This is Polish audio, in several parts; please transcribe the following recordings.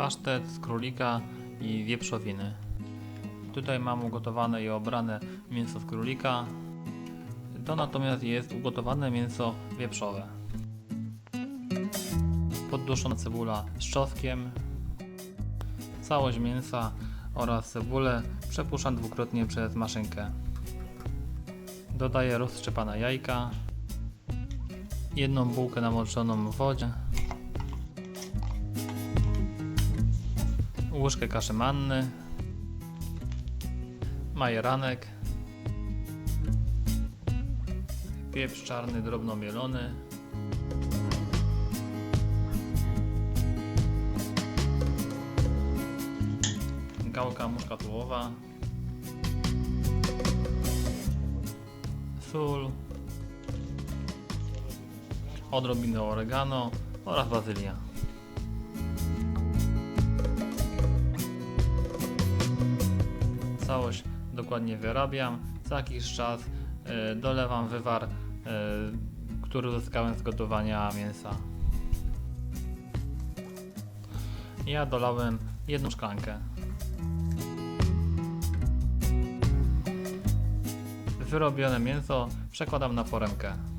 Pasztet z królika i wieprzowiny. Tutaj mam ugotowane i obrane mięso z królika. To natomiast jest ugotowane mięso wieprzowe. Podduszona cebula z czosnkiem. Całość mięsa oraz cebulę przepuszczam dwukrotnie przez maszynkę. Dodaję roztrzepane jajka, jedną bułkę namoczoną w wodzie, łyżkę kaszy manny, majeranek, pieprz czarny drobno mielony, gałka muszkatułowa, sól, odrobinę oregano oraz bazylia. Całość dokładnie wyrabiam. Za jakiś czas e, dolewam wywar, e, który uzyskałem z gotowania mięsa. Ja dolałem jedną szklankę. Wyrobione mięso przekładam na foremkę.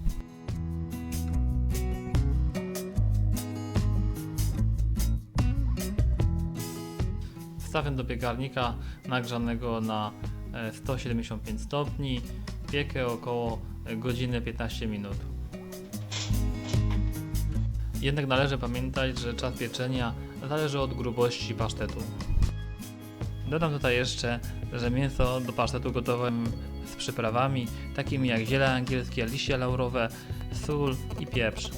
Wstawiam do piekarnika nagrzanego na e, 175 stopni. Piekę około e, godziny 15 minut. Jednak należy pamiętać, że czas pieczenia zależy od grubości pasztetu. Dodam tutaj jeszcze, że mięso do pasztetu gotowałem z przyprawami takimi jak ziele angielskie, liście laurowe, sól i pieprz.